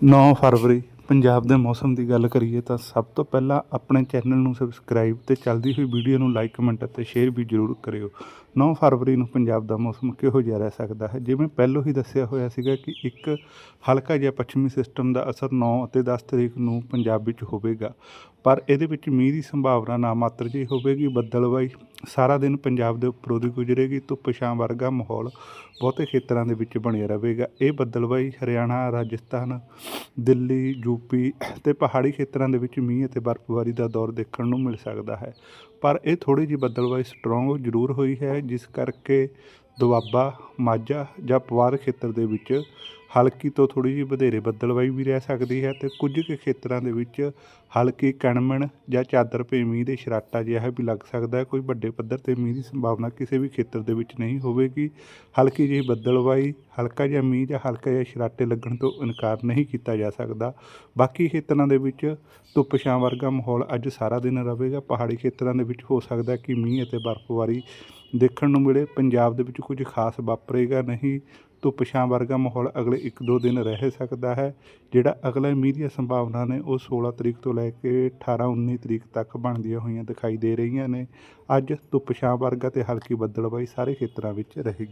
9 ਫਰਵਰੀ, ਪੰਜਾਬ ਦੇ ਮੌਸਮ ਦੀ ਗੱਲ ਕਰੀਏ ਤਾਂ ਸਭ ਤੋਂ ਪਹਿਲਾਂ ਆਪਣੇ ਚੈਨਲ ਨੂੰ ਸਬਸਕ੍ਰਾਈਬ ਤੇ ਚੱਲਦੀ ਹੋਈ ਵੀਡੀਓ ਨੂੰ ਲਾਈਕ, ਕਮੈਂਟ ਅਤੇ ਸ਼ੇਅਰ ਵੀ ਜ਼ਰੂਰ ਕਰਿਓ। 9 ਫਰਵਰੀ ਨੂੰ ਪੰਜਾਬ ਦਾ ਮੌਸਮ ਕਿਹੋ ਜਿਹਾ ਰਹਿ ਸਕਦਾ ਹੈ? ਜਿਵੇਂ ਪਹਿਲਾਂ ਹੀ ਦੱਸਿਆ ਹੋਇਆ ਸੀਗਾ ਕਿ ਇੱਕ ਹਲਕਾ ਜਿਹਾ ਪੱਛਮੀ ਸਿਸਟਮ ਦਾ ਅਸਰ 9 ਅਤੇ 10 ਤਰੀਕ ਨੂੰ ਪੰਜਾਬ ਵਿੱਚ ਹੋਵੇਗਾ, ਪਰ ਇਹਦੇ ਵਿੱਚ ਮੀਂਹ ਦੀ ਸੰਭਾਵਨਾ ਨਾ ਮਾਤਰ ਜਿਹੀ ਹੋਵੇਗੀ, ਬੱਦਲਵਾਈ ਸਾਰਾ ਦਿਨ ਪੰਜਾਬ ਦੇ ਉੱਪਰੋਂ ਦੀ ਗੁਜ਼ਰੇਗੀ ਧੁੱਪ ਛਾਂ ਵਰਗਾ ਮਾਹੌਲ ਬਹੁਤੇ ਖੇਤਰਾਂ ਦੇ ਵਿੱਚ ਬਣਿਆ ਰਹੇਗਾ। ਇਹ ਬੱਦਲਵਾਈ ਹਰਿਆਣਾ, ਰਾਜਸਥਾਨ, ਦਿੱਲੀ ਯੂਪੀ ਤੇ ਪਹਾੜੀ ਖੇਤਰਾਂ ਦੇ ਵਿੱਚ ਮੀਂਹ ਅਤੇ ਬਰਫ਼ਬਾਰੀ ਦਾ ਦੌਰ ਦੇਖਣ ਨੂੰ ਮਿਲ ਸਕਦਾ ਹੈ। ਪਰ ਇਹ ਥੋੜੀ ਜਿਹੀ ਬੱਦਲਵਾਈ ਸਟਰੋਂਗ ਜ਼ਰੂਰ ਹੋਈ ਹੈ, ਜਿਸ ਕਰਕੇ ਦੁਆਬਾ, ਮਾਝਾ ਜਾਂ ਪਵਾਰ ਖੇਤਰ ਦੇ ਵਿੱਚ ਹਲਕੀ ਤੋਂ ਥੋੜੀ ਜਿਹੀ ਵਧੇਰੇ ਬੱਦਲਵਾਈ ਵੀ ਰਹਿ ਸਕਦੀ ਹੈ ਤੇ ਕੁਝ ਕੁ ਖੇਤਰਾਂ ਦੇ ਵਿੱਚ ਹਲਕੀ ਕਣਮਣ ਜਾਂ ਚਾਦਰ ਪੇ ਮੀਂਹ ਦੇ ਸ਼ਰਾਟਾ ਜਿਹਾ ਵੀ ਲੱਗ ਸਕਦਾ ਹੈ। ਕੋਈ ਵੱਡੇ ਪੱਧਰ ਤੇ ਮੀਂਹ ਦੀ ਸੰਭਾਵਨਾ ਕਿਸੇ ਵੀ ਖੇਤਰ ਦੇ ਵਿੱਚ ਨਹੀਂ ਹੋਵੇਗੀ। ਹਲਕੀ ਜਿਹੀ ਬੱਦਲਵਾਈ ਹਲਕਾ ਜਿਹਾ ਮੀਂਹ ਜਾਂ ਹਲਕਾ ਜਿਹਾ ਸ਼ਰਾਟੇ ਲੱਗਣ ਤੋਂ ਇਨਕਾਰ ਨਹੀਂ ਕੀਤਾ ਜਾ ਸਕਦਾ। ਬਾਕੀ ਖੇਤਰਾਂ ਦੇ ਵਿੱਚ ਧੁੱਪ ਛਾਂ ਵਰਗਾ ਮਾਹੌਲ ਅੱਜ ਸਾਰਾ ਦਿਨ ਰਹੇਗਾ। ਪਹਾੜੀ ਖੇਤਰਾਂ ਦੇ ਵਿੱਚ ਹੋ ਸਕਦਾ ਕਿ ਮੀਂਹ ਅਤੇ ਬਰਫ਼ਬਾਰੀ ਦੇਖਣ ਨੂੰ ਮਿਲੇ। ਪੰਜਾਬ ਦੇ ਵਿੱਚ ਕੁਝ ਖਾਸ ਵਾਪਰੇਗਾ ਨਹੀਂ। ਧੁੱਪ ਛਾਂ ਵਰਗਾ ਮਾਹੌਲ ਅਗਲੇ 1-2 ਦਿਨ ਰਹਿ ਸਕਦਾ ਹੈ, ਜਿਹੜਾ ਅਗਲੇ ਮੀਂਹ ਦੀਆਂ ਸੰਭਾਵਨਾ ਨੇ ਉਹ 16 ਤਰੀਕ ਤੋਂ ਲੈ ਕੇ 18-19 ਤਰੀਕ ਤੱਕ ਬਣਦੀਆਂ ਹੋਈਆਂ ਦਿਖਾਈ ਦੇ ਰਹੀਆਂ ਨੇ। ਅੱਜ ਧੁੱਪ ਛਾਂ ਵਰਗਾ ਤੇ ਹਲਕੀ ਬੱਦਲਬਾਈ ਸਾਰੇ ਖੇਤਰਾਂ ਵਿੱਚ ਰਹੇਗੀ।